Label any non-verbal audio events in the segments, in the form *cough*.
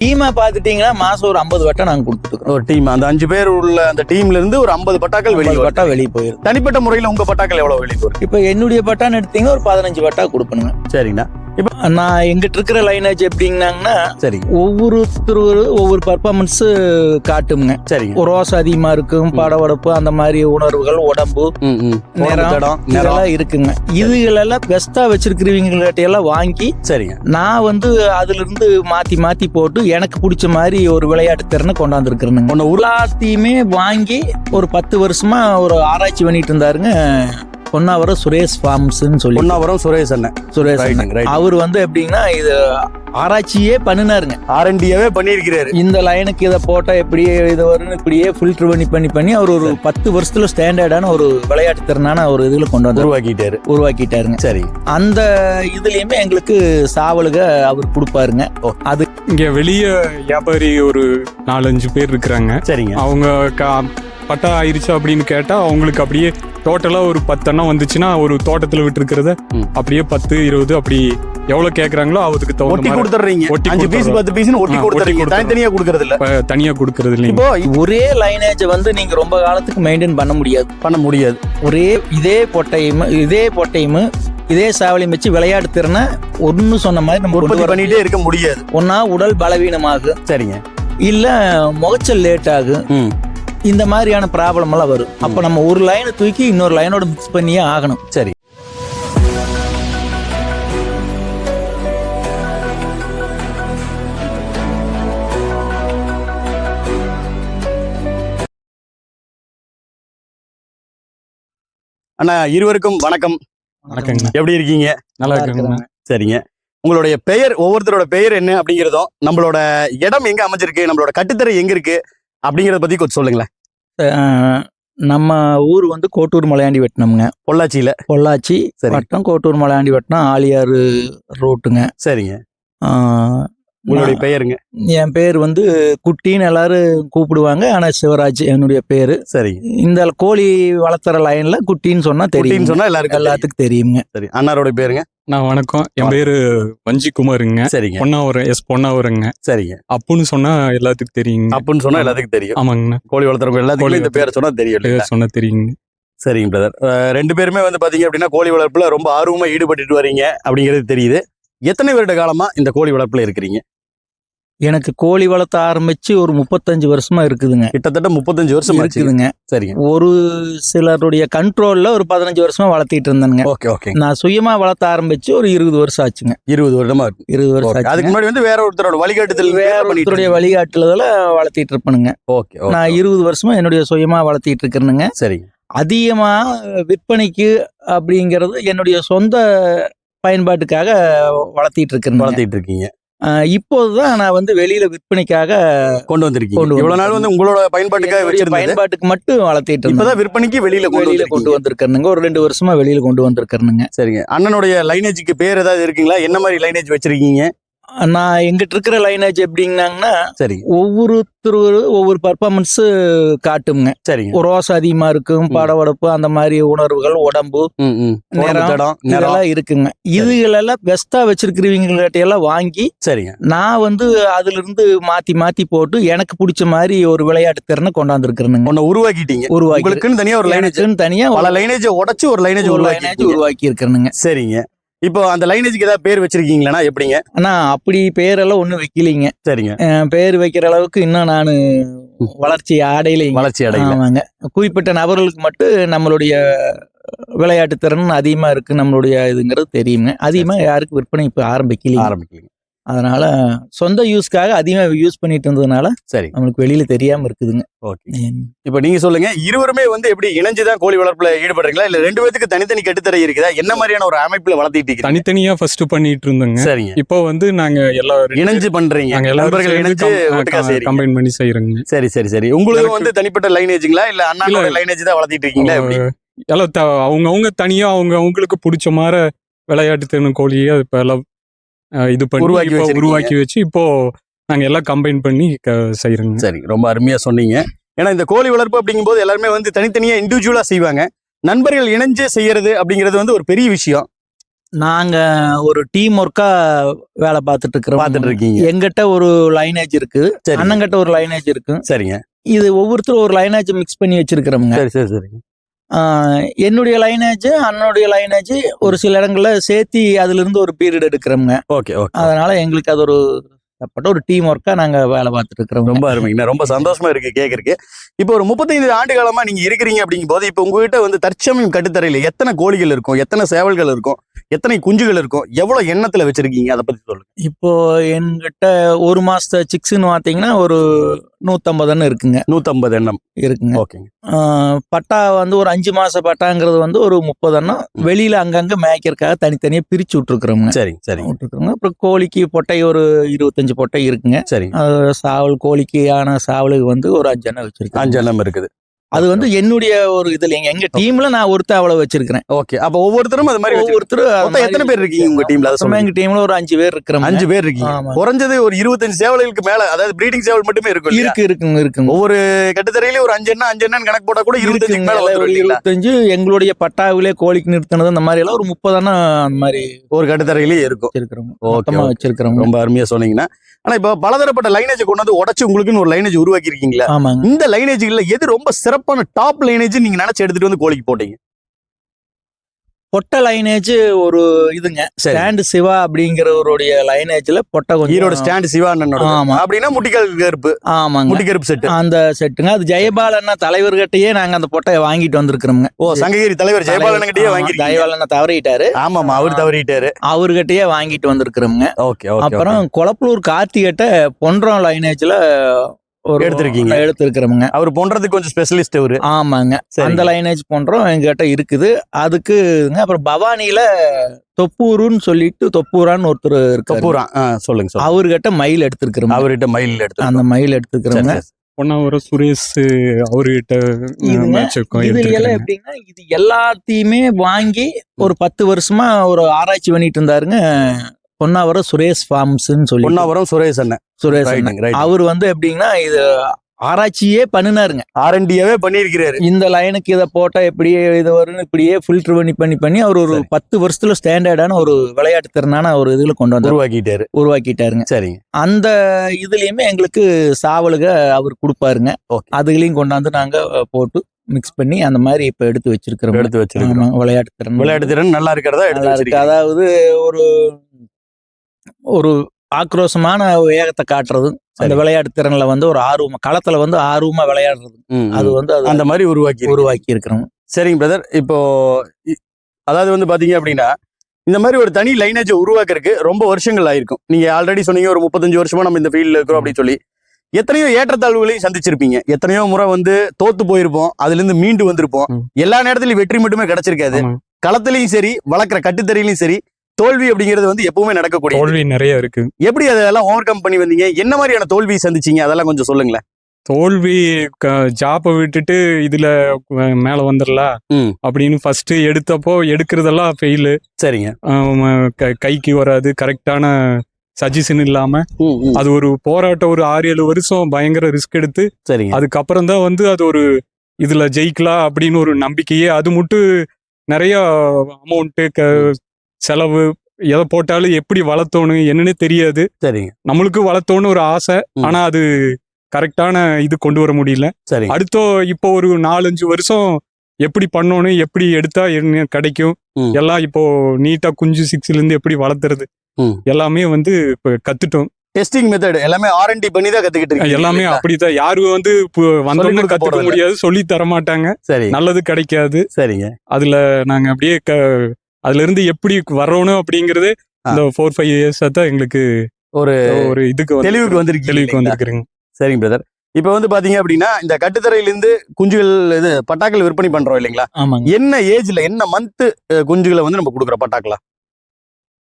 டீமா பாத்துட்டீங்கன்னா மாசம் ஒரு ஐம்பது வட்டம் நாங்க கொடுத்துருக்கோம். ஒரு டீம் அந்த அஞ்சு பேர் உள்ள அந்த டீம்ல இருந்து ஒரு ஐம்பது பட்டாக்கள் வெளியே வட்டா வெளியே போயிடும் தனிப்பட்ட முறையில உங்க பட்டாக்கள் எவ்வளவு வெளியே வரும் இப்ப என்னுடைய பட்டான்னு எடுத்தீங்கன்னா ஒரு பதினஞ்சு வட்டா கொடுப்பணுங்க. சரிங்கண்ணா. நான் எங்கிட்ட இருக்கிற லைனேஜ் எப்படிங்கன்னாங்கன்னா சரிங்க ஒவ்வொருத்தர் ஒவ்வொரு பர்ஃபார்மன்ஸ் காட்டுங்க ஒரு ரோஸ் அதிகமா இருக்கும் படவடப்பு அந்த மாதிரி உணர்வுகள் உடம்பு. நிறம், இதெல்லாம் இருக்குங்க. இதுகளெல்லாம் பெஸ்டா வச்சிருக்கிறவங்ககிட்ட எல்லாம் வாங்கி சரிங்க நான் வந்து அதுல இருந்து மாத்தி மாத்தி போட்டு எனக்கு பிடிச்ச மாதிரி ஒரு விளையாட்டு திறனை கொண்டாந்துருக்கிறேனுங்க. உன்னை உரு எல்லாத்தையுமே வாங்கி ஒரு பத்து வருஷமா ஒரு ஆராய்ச்சி பண்ணிட்டு இருந்தாருங்க பொன்னாவரம் சுரேஷ் ஃபார்ம்ஸ்ன்னு சொல்லி. பொன்னாவரம் சுரேஷ் அண்ணன். சுரேஷ் அண்ணன். அவர் வந்து எப்படின்னா இது ஆராய்ச்சியே பண்ணினாருங்க. ஆர்என்டியாவே பண்ணியிருக்கிறாரு. இந்த லைனுக்கு இதை போட்டா எப்படி இது வரும் இப்படியே ஃபில்டர் பண்ணி பண்ணி பண்ணி அவர் ஒரு பத்து வருஷத்துல ஸ்டாண்டர்டான ஒரு விளையாட்டு திறனான ஒரு இதுல கொண்டு வந்து உருவாக்கிட்டாரு. உருவாக்கிட்டாருங்க. சரி. அந்த இதுலயுமே எங்களுக்கு சாவலுக அவர் கொடுப்பாருங்க. அது இங்க வெளியே வியாபாரி ஒரு நாலஞ்சு பேர் இருக்கிறாங்க. சரிங்க. அவங்க க- பட்டா ஆயிருச்சு அப்படின்னு கேட்டா அவங்களுக்கு அப்படியே டோட்டலா ஒரு பத்தெண்ணம் வந்துச்சுன்னா ஒரு தோட்டத்துல விட்டு இருக்கிறத ம். அப்படியே பத்து இருபது அப்படி எவ்வளவு கேக்குறாங்களோ அதுக்கு தகுந்த ஒட்டி கொடுத்துறீங்க ஒட்டி அஞ்சு பீஸ். பத்து பீஸ் ஒட்டி கொடுத்துறீங்க தனித்தனியா கொடுக்கறது இல்ல தனியா கொடுக்கறது இல்லைங்க. இப்போ ஒரே லைனேஜை வந்து நீங்க ரொம்ப காலத்துக்கு மெயின்டைன் பண்ண முடியாது. பண்ண முடியாது. ஒரே இதே பொட்டையும் இதே பொட்டையும் இதே சாவலியும் வச்சு விளையாட்டு திறனை ஒன்னு சொன்ன மாதிரி நம்ம உற்பத்தி பண்ணிட்டே இருக்க முடியாது. ஒன்னா உடல் பலவீனமாகும் சரிங்க. இல்ல முகச்சல் லேட் ஆகும் இந்த மாதிரியான ப்ராப்ளம் எல்லாம் வரும். அப்ப நம்ம ஒரு லைனை தூக்கி இன்னொரு லைனோட மிக்ஸ் பண்ணியே ஆகணும். சரி. அண்ணா இருவருக்கும் வணக்கம். வணக்கங்க. எப்படி இருக்கீங்க? நல்லா இருக்குங்க. சரிங்க. உங்களுடைய பெயர் ஒவ்வொருத்தரோட பெயர் என்ன அப்படிங்கிறதும் நம்மளோட இடம் எங்க அமைஞ்சிருக்கு நம்மளோட கட்டுத்தரை எங்க இருக்கு அப்படிங்கறத பத்தி கொஞ்சம் சொல்லுங்களேன். நம்ம ஊர் வந்து கோட்டூர் மலையாண்டி வெட்டினோம்ங்க பொள்ளாச்சியில? பொள்ளாச்சி. வட்டம் கோட்டூர் மலையாண்டி வட்டம் ஆலியாறு ரோட்டுங்க. சரிங்க. உங்களுடைய பெயருங்க. என் பேர் வந்து குட்டின்னு எல்லாரும் கூப்பிடுவாங்க. ஆனா சிவராஜ் என்னுடைய பேரு. சரிங்க இந்த கோழி வளர்த்துற லைன்ல குட்டின்னு சொன்னா தெரியும். குட்டின்னு சொன்னா எல்லாருக்கும். எல்லாத்துக்கும் தெரியுங்க. சரி. அண்ணாரோட பேருங்க? நான் வணக்கம். என் பேரு வஞ்சி குமாருங்க சரிங்க. பொன்னாவரம் எஸ் பொன்னாவரங்க. சரிங்க. அப்புன்னு சொன்னா எல்லாத்துக்கும் தெரியுங்க. அப்படின்னு சொன்னா எல்லாத்துக்கும் தெரியும். ஆமாங்கண்ணா. கோழி வளர்த்துறவங்க எல்லாத்துக்கும் கோழி இந்த பேரை சொன்னா தெரியும்? பேர் சொன்னா தெரியுங்க. சரிங்க பிரதர் ரெண்டு பேருமே வந்து பாத்தீங்க அப்படின்னா கோழி வளர்ப்புல ரொம்ப ஆர்வமா ஈடுபட்டுட்டு வரீங்க அப்படிங்கிறது தெரியுது. எத்தனை வருட காலமா இந்த கோழி வளர்ப்புல இருக்கிறீங்க? எனக்கு கோழி வளர்த்த ஆரம்பிச்சு ஒரு முப்பத்தஞ்சு வருஷமா இருக்குதுங்க. கிட்டத்தட்ட முப்பத்தஞ்சு வருஷம் இருக்குதுங்க. சரிங்க. ஒரு சிலருடைய கண்ட்ரோல்ல ஒரு பதினஞ்சு வருஷமா வளர்த்திட்டு இருந்தேங்க ஓகே ஓகே நான் சுயமா வளர்த்த ஆரம்பிச்சு ஒரு இருபது வருஷம் ஆச்சுங்க. இருபது வருடமா இருக்கு. இருபது வருஷம். அதுக்கு. முன்னாடி வந்து வேற ஒருத்தரோட வழிகாட்டுதல் வேற ஒருத்தருடைய வழிகாட்டுதல வளர்த்திட்டு இருப்பேனுங்க. ஓகே. நான் இருபது வருஷமா என்னுடைய சுயமா வளர்த்திட்டு இருக்கிறேனுங்க. சரிங்க. அதிகமா விற்பனைக்கு அப்படிங்கிறது என்னுடைய சொந்த பயன்பாட்டுக்காக வளர்த்திட்டு இருக்கிறேன் வளர்த்திட்டு இருக்கீங்க இப்போதுதான் நான் வந்து வெளியில விற்பனைக்காக கொண்டு வந்திருக்கீங்க. கொண்டு இவ்வளவு நாள் வந்து உங்களோட பயன்பாட்டுக்காக பயன்பாட்டுக்கு மட்டும் வளர்த்திட்டு இப்பதான் விற்பனைக்கு வெளியில கொண்டு வெளியில கொண்டு வந்திருக்கிறேனுங்க. ஒரு ரெண்டு வருஷமா வெளியில கொண்டு வந்திருக்கிறேனுங்க. சரிங்க. அண்ணனுடைய லைனேஜுக்கு பேர் ஏதாவது இருக்குங்களா? என்ன மாதிரி லைனேஜ் வச்சிருக்கீங்க? நான் எங்கிட்ட இருக்கிற லைனேஜ் எப்படிங்கன்னாங்கன்னா சரிங்க ஒவ்வொருத்தர் ஒவ்வொரு பர்ஃபார்மன்ஸ் காட்டுங்க ஒரு ரோஸ் அதிகமா இருக்கும். படவடப்பு அந்த மாதிரி உணர்வுகள் உடம்பு இதெல்லாம் இருக்குங்க. இதுகளெல்லாம் பெஸ்டா வச்சிருக்கிறவங்ககிட்ட எல்லாம் வாங்கி சரிங்க நான் வந்து அதுல இருந்து மாத்தி மாத்தி போட்டு எனக்கு பிடிச்ச மாதிரி ஒரு விளையாட்டு திறனை கொண்டாந்துருக்கிறேனுங்க. ஒன்னு உருவாக்கிட்டீங்க. உருவாக்கி தனியா ஒரு லைனேஜ் தனியா பல லைனேஜ் உடைச்சு ஒரு லைனேஜ் ஒரு லைனேஜ் உருவாக்கி உருவாக்கி இருக்கிறேனுங்க சரிங்க. இப்போ அந்த லைனேஜ்க்கு ஏதாவது பேர் வச்சிருக்கீங்களா? எப்படிங்க? ஆனா அப்படி பேரெல்லாம் ஒண்ணும் வைக்கலைங்க. சரிங்க. பேர் வைக்கிற அளவுக்கு இன்னும் நான் வளர்ச்சி அடையலைங்க வளர்ச்சி அடையல ஆமாங்க. குறிப்பிட்ட நபர்களுக்கு மட்டும் நம்மளுடைய விளையாட்டு திறன் அதிகமா இருக்கு நம்மளுடைய இதுங்கிறது தெரியுங்க. அதிகமா யாருக்கு விற்பனை இப்ப ஆரம்பிக்கல ஆரம்பிக்கலீங்க. அதனால சொந்த யூஸ்க்காக அதிகமா யூஸ் பண்ணிட்டு இருந்ததுனால சரி. நம்மளுக்கு வெளியில தெரியாம இருக்குதுங்க. ஓகே. இப்போ நீங்க சொல்லுங்க இருவருமே வந்து எப்படி இணைஞ்சுதான் கோழி வளர்ப்புல ஈடுபடுறீங்களா? இல்ல ரெண்டு பேத்துக்கு தனித்தனி கட்டுத்தரை இருக்குதா? என்ன மாதிரியான ஒரு அமைப்புல வளர்த்திட்டு இருக்கீங்க? தனித்தனியா ஃபர்ஸ்ட் பண்ணிட்டு இருந்தோங்க. சரிங்க. இப்போ வந்து நாங்க எல்லா இணைஞ்சு பண்றீங்க. நாங்க நண்பர்கள் இணைஞ்சு கம்பைன் பண்ணி செய்யறோங்க சரி சரி சரி. உங்களுக்கு வந்து தனிப்பட்ட லைனேஜுங்களா இல்ல அண்ணாவோட இல்ல. லைனேஜ் தான் வளர்த்திட்டு இருக்கீங்களா? எல்லாம் அவங்க அவங்க தனியா அவங்க அவங்களுக்கு பிடிச்ச மாதிரி விளையாட்டு திறன் கோழியை இப்ப எல்லாம் இது பண்ணி உருவாக்கி இப்போ வச்சிருக்கீங்க. உருவாக்கி வச்சு இப்போ நாங்க எல்லாம் கம்பைன் பண்ணி க- செய்யறோங்க சரி ரொம்ப அருமையா சொன்னீங்க. ஏன்னா இந்த கோழி வளர்ப்பு அப்படிங்கும்போது எல்லாருமே வந்து தனித்தனியா இண்டிவிஜுவலா செய்வாங்க. நண்பர்கள் இணைஞ்சு செய்யறது அப்படிங்கிறது வந்து ஒரு பெரிய விஷயம். நாங்க ஒரு டீம் ஒர்க்கா வேலை பார்த்துட்டு இருக்கிறோம். பார்த்துட்டு இருக்கீங்க. எங்கிட்ட ஒரு லைனேஜ் இருக்கு. சரி அண்ணங்கிட்ட ஒரு லைனேஜ் இருக்கு. சரிங்க. இது ஒவ்வொருத்தரும் ஒரு லைனேஜ் மிக்ஸ் பண்ணி வச்சிருக்கிறோம்ங்க. சரி சரி சரிங்க. என்னுடைய லைனேஜ் அண்ணனுடைய லைனேஜ் ஒரு சில இடங்கள்ல சேர்த்தி அதுல இருந்து ஒரு பீரியட் எடுக்கிறோம்ங்க. ஓகே ஓகே அதனால எங்களுக்கு அது ஒரு அப்பட்ட ஒரு டீம் ஒர்க்கா நாங்க வேலை பார்த்துட்டு இருக்கிறோம் ரொம்ப அருமைங்க. ரொம்ப சந்தோஷமா இருக்கு கேக்குறதுக்கு. இப்போ ஒரு முப்பத்தைந்து ஆண்டு காலமா நீங்க இருக்கிறீங்க அப்படிங்கும் போது இப்போ உங்ககிட்ட வந்து தற்சமயம் கட்டுத்தரையில எத்தனை கோழிகள் இருக்கும்? எத்தனை சேவல்கள் இருக்கும்? எத்தனை குஞ்சுகள் இருக்கும்? எவ்வளவு எண்ணத்துல வச்சிருக்கீங்க? அதை பத்தி சொல்லுங்க. இப்போ என்கிட்ட ஒரு மாசத்த சிக்ஸ்ன்னு பார்த்தீங்கன்னா ஒரு நூத்தம்பதுன்னு இருக்குங்க. நூத்தம்பது எண்ணம் இருக்குங்க. ஓகேங்க. பட்டா வந்து ஒரு அஞ்சு மாச பட்டாங்கிறது வந்து ஒரு முப்பது எண்ணம். வெளியில அங்கங்க மேய்க்கிறதுக்காக தனித்தனியா பிரிச்சு விட்டுருக்குறோங்க சரிங்க சரிங்க. விட்டுருக்குறோங்க. அப்புறம் கோழிக்கு பொட்டை ஒரு இருபத்தஞ்சு பொட்டை இருக்குங்க. சரிங்க. அது சாவல் கோழிக்கு ஆன சாவலுக்கு வந்து ஒரு அஞ்சு எண்ணம் வச்சிருக்கேன் அஞ்சு எண்ணம் இருக்குது. அது வந்து என்னுடைய ஒரு இதுல. எங்க எங்க டீம்ல நான் ஒருத்தர் அவ்வளவு வச்சிருக்கிறேன். ஓகே அப்ப ஒவ்வொருத்தரும் அது மாதிரி. ஒவ்வொருத்தரும் எத்தனை பேர் இருக்கீங்க உங்க டீம்ல? சொல்லுங்க. எங்க டீம்ல ஒரு அஞ்சு பேர் இருக்கிறோம் அஞ்சு பேர் இருக்கீங்க. குறைஞ்சது ஒரு இருபத்தஞ்சு சேவல்களுக்கு மேல அதாவது பிரீடிங் சேவல் மட்டுமே இருக்கும்? இருக்கு இருக்குங்க இருக்குங்க. ஒவ்வொரு கட்டுத்தரையிலயும் ஒரு அஞ்சு அஞ்சு எண்ணம் கணக்கு போட்டா கூட இருபத்தஞ்சு. மேல? இருபத்தஞ்சு எங்களுடைய பட்டாவிலே கோழிக்கு நிறுத்தினது அந்த மாதிரி எல்லாம் ஒரு முப்பதானா அந்த மாதிரி ஒரு கட்டுத்தரையிலேயே இருக்கும். Okay, okay. வச்சிருக்கிறோம் ரொம்ப அருமையா சொன்னீங்கன்னா. ஆனா இப்ப பலதரப்பட்ட லைனேஜ் கொண்டு வந்து உடச்சு உங்களுக்குன்னு ஒரு லைனேஜ் உருவாக்கி இருக்கீங்களா இந்த லைனேஜ்ல எது ரொம்ப சிறப்பான டாப் லைனேஜ் நீங்க நினைச்சு எடுத்துட்டு வந்து கோழிக்கு போட்டீங்க. பொட்டை லைனேஜ் ஒரு இதுங்க. ஸ்டாண்ட் சிவா அப்படிங்கிறவருடைய லைனேஜ்ல பொட்டை கொஞ்சம் ஈரோடு ஸ்டாண்ட் சிவானோட ஆமா. அப்படின்னா முட்டிக்கால் கருப்பு. ஆமாங்க. முட்டிக்கருப்பு செட் அந்த செட்டுங்க அது ஜெயபாலண்ணா தலைவர்கிட்டயே நாங்க அந்த பொட்டையை வாங்கிட்டு வந்திருக்கிறோங்க ஓ சங்ககிரி தலைவர் ஜெயபாலன் கிட்டயே வாங்கிருக்கீங்க ஜெயபாலண்ணா தவறிட்டாரு. ஆமாமா அவர் தவறிட்டாரு. அவர்கிட்டயே வாங்கிட்டு வந்திருக்கிறோங்க ஓகே அப்புறம் குளப்பலூர் கார்த்திகிட்ட பொன்றம் லைனேஜ்ல எடுத்திருக்கீங்க. எடுத்திருக்கிறோமுங்க. அவர் போன்றதுக்கு கொஞ்சம் ஸ்பெஷலிஸ்ட் அவரு. ஆமாங்க. சரி. அந்த லைனேஜ் போன்றோம் எங்கிட்ட இருக்குது. அதுக்குங்க அப்புறம் பவானியில தொப்பூருன்னு சொல்லிட்டு தொப்பூரான்னு ஒருத்தர் இருக்காரு. கப்பூரா ஆ, சொல்லுங்க அவர்கிட்ட மயில் எடுத்திருக்கிறோம் அவர்கிட்ட மயில் எடுத்து அந்த மயில் எடுத்துக்கிறோங்க பொன்னாவரம் சுரேஷ் அவர்கிட்ட எல்லாம் எப்படின்னா இது எல்லாத்தையுமே வாங்கி ஒரு பத்து வருஷமா ஒரு ஆராய்ச்சி பண்ணிட்டு இருந்தாருங்க. பொன்னாவரம் சுரேஷ் ஃபார்ம்ஸ்ன்னு சொல்லி பொன்னாவரம் சுரேஷ் அண்ணன். சுரேஷ் அவர் வந்து எப்படின்னா இது ஆராய்ச்சியே பண்ணினாருங்க. ஆர்என்டியாவே பண்ணியிருக்கிறாரு. இந்த லைனுக்கு இதை போட்டா எப்படியே இது வரும்னு இப்படியே ஃபில்டர் பண்ணி பண்ணி பண்ணி அவர் ஒரு சரி. பத்து வருஷத்துல ஸ்டாண்டர்டான ஒரு விளையாட்டு திறனான ஒரு இதுல கொண்டு வந்து உருவாக்கிட்டாரு. உருவாக்கிட்டாருங்க. சரிங்க. அந்த இதுலயுமே எங்களுக்கு சாவலுக அவர் கொடுப்பாருங்க. அதுகளையும் கொண்டாந்து நாங்க அஹ், போட்டு மிக்ஸ் பண்ணி அந்த மாதிரி இப்ப எடுத்து வச்சிருக்கிறோம். எடுத்து வச்சிருக்கோம் ஆமா, விளையாட்டு திறன். விளையாட்டு திறன் நல்லா இருக்கிறதா நல்லா இருக்கு. அதாவது ஒரு ஒரு ஆக்ரோஷமான வேகத்தை காட்டுறது அந்த. விளையாட்டு திறன்ல வந்து ஒரு ஆர்வமா களத்துல வந்து ஆர்வமா விளையாடுறது அது. வந்து அது அந்த மாதிரி உருவாக்கி. உருவாக்கி இருக்கிறோம் சரிங்க பிரதர் இப்போ அதாவது வந்து பாத்தீங்க அப்படின்னா இந்த மாதிரி ஒரு தனி லைனேஜ் உருவாக்குறதுக்கு ரொம்ப வருஷங்கள் ஆயிருக்கும் நீங்க ஆல்ரெடி சொன்னீங்க ஒரு முப்பத்தஞ்சு வருஷமா நம்ம இந்த ஃபீல்ட்ல இருக்கிறோம் அப்படின்னு சொல்லி எத்தனையோ ஏற்றத்தாழ்வுகளையும் சந்திச்சிருப்பீங்க எத்தனையோ முறை வந்து தோத்து போயிருப்போம் அதுல இருந்து மீண்டு வந்திருப்போம். எல்லா நேரத்திலயும் வெற்றி மட்டுமே கிடைச்சிருக்காது. களத்திலையும் சரி வளர்க்குற கட்டுத்தறியிலையும் சரி தோல்வி அப்படிங்கிறது வந்து எப்பவுமே நடக்கக்கூடிய தோல்வி நிறைய இருக்கு. எப்படி அதெல்லாம் ஓவர் கம் பண்ணி வந்தீங்க? என்ன மாதிரியான தோல்வி சந்திச்சீங்க? அதெல்லாம் கொஞ்சம் சொல்லுங்களேன். தோல்வி ஜாப்பை விட்டுட்டு இதுல மேல வந்துடலாம். அப்படின்னு ஃபர்ஸ்ட் எடுத்தப்போ எடுக்கிறதெல்லாம் ஃபெயிலு சரிங்க. கைக்கு வராது. கரெக்டான சஜஷன் இல்லாம. அது ஒரு போராட்டம் ஒரு ஆறு ஏழு வருஷம் பயங்கர ரிஸ்க் எடுத்து சரிங்க. அதுக்கப்புறம் தான் வந்து அது ஒரு இதுல ஜெயிக்கலாம் அப்படின்னு ஒரு நம்பிக்கையே அது மட்டும் நிறைய அமௌண்ட்டு செலவு எதை போட்டாலும் எப்படி வளர்த்தோணும் என்னன்னே தெரியாது. சரிங்க. நம்மளுக்கு வளர்த்தோன்னு ஒரு ஆசை. ஆனா அது கரெக்டான இது கொண்டு வர முடியல. சரிங்க. அடுத்தோ இப்போ ஒரு நாலஞ்சு வருஷம் எப்படி பண்ணணும் எப்படி எடுத்தா என்ன கிடைக்கும். எல்லாம் இப்போ நீட்டா குஞ்சு சிக்ஸ்ல இருந்து எப்படி வளர்த்துறது. எல்லாமே வந்து இப்ப கத்துட்டோம். டெஸ்டிங் மெத்தட் எல்லாமே ஆர்என்டி பண்ணி தான் கத்துக்கிட்டு இருக்கீங்க. எல்லாமே? அப்படிதான் யாரும் வந்து இப்போ வந்தோம்னா கத்துக்க. முடியாது சொல்லி தர மாட்டாங்க. சரி. நல்லது கிடைக்காது. சரிங்க. அதுல நாங்க அப்படியே க அதுல இருந்து எப்படி வரணும் அப்படிங்கறது. இந்த ஃபோர் ஃபைவ் இயர்ஸ் தான் எங்களுக்கு ஒரு ஒரு இதுக்கு வந்து தெளிவுக்கு வந்திருக்கீங்க தெளிவுக்கு? வந்திருக்கிறேங்க சரிங்க பிரதர் இப்போ வந்து பாத்தீங்க அப்படின்னா இந்த கட்டுத்தரையிலிருந்து குஞ்சுகள் இது பட்டாக்கள் விற்பனை பண்றோம் இல்லைங்களா ஆமாங்க என்ன ஏஜ்ல என்ன மந்த் குஞ்சுகளை வந்து நம்ம கொடுக்குறோம் பட்டாக்களா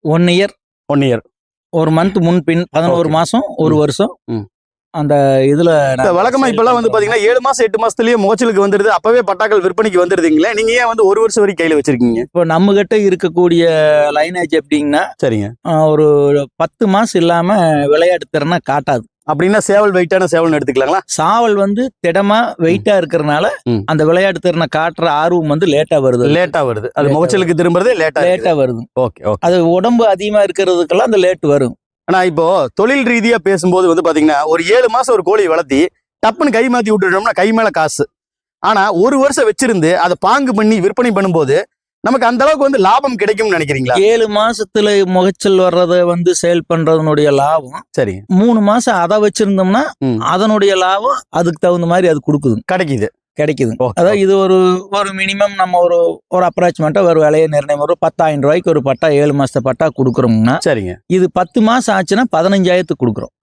ஒன் இயர் ஒன் இயர் ஒரு மந்த் முன்பின் பதினோரு Okay. மாசம் ஒரு. வருஷம். அந்த இதுல நாங்க வழக்கமா sale இப்பெல்லாம் வந்து. பாத்தீங்கன்னா ஏழு மாசம் எட்டு மாசத்துலயே முகச்சலுக்கு வந்துருது அப்பவே பட்டாக்கள் விற்பனைக்கு வந்துருதுங்களே நீங்க ஏன் வந்து ஒரு வருஷம் வரைக்கும் கையில வச்சிருக்கீங்க? இப்போ நம்ம கிட்ட இருக்கக்கூடிய லைனேஜ் எப்படிங்கன்னா சரிங்க. ஒரு பத்து மாசம் இல்லாம விளையாட்டு திறனை காட்டாது. அப்படின்னா சேவல் வெயிட்டான சேவல்னு எடுத்துக்கலாங்களா? சாவல் வந்து திடமா வெயிட்டா இருக்கிறதுனால ம். அந்த விளையாட்டு திறனை காட்டுற ஆர்வம் வந்து லேட்டா வருது. லேட்டா வருது. அது முகச்சலுக்கு திரும்புறதே லேட்டா லேட்டா வருது. ஓகே. அது உடம்பு அதிகமா இருக்கிறதுக்கெல்லாம் அந்த லேட் வரும். ஆனா இப்போ தொழில் ரீதியா பேசும்போது வந்து பாத்தீங்கன்னா ஒரு ஏழு மாசம் ஒரு கோழி வளர்த்தி டப்புன்னு கை மாத்தி விட்டுட்டோம்னா கை மேல காசு. ஆனா ஒரு வருஷம் வச்சிருந்து அதை பாங்கு பண்ணி விற்பனை பண்ணும்போது நமக்கு அந்த அளவுக்கு வந்து லாபம் கிடைக்கும்னு நினைக்கிறீங்களா? ஏழு மாசத்துல முகச்சல் வர்றத வந்து சேல் பண்றதனுடைய லாபம். சரிங்க மூணு மாசம் அதை வச்சிருந்தோம்னா. அதனுடைய லாபம் அதுக்கு தகுந்த மாதிரி அது கொடுக்குது. கிடைக்குது. கிடைக்குது. அதாவது இது ஒரு ஒரு மினிமம் நம்ம ஒரு ஒரு அப்ராச்மெண்ட்டா ஒரு விலையை நிர்ணயம் ஒரு பத்தாயிரம் ரூபாய்க்கு ஒரு பட்டா ஏழு மாசத்த பட்டா கொடுக்குறோம்னா சரிங்க. இது பத்து மாசம் ஆச்சுன்னா பதினஞ்சாயிரத்துக்கு கொடுக்குறோம்.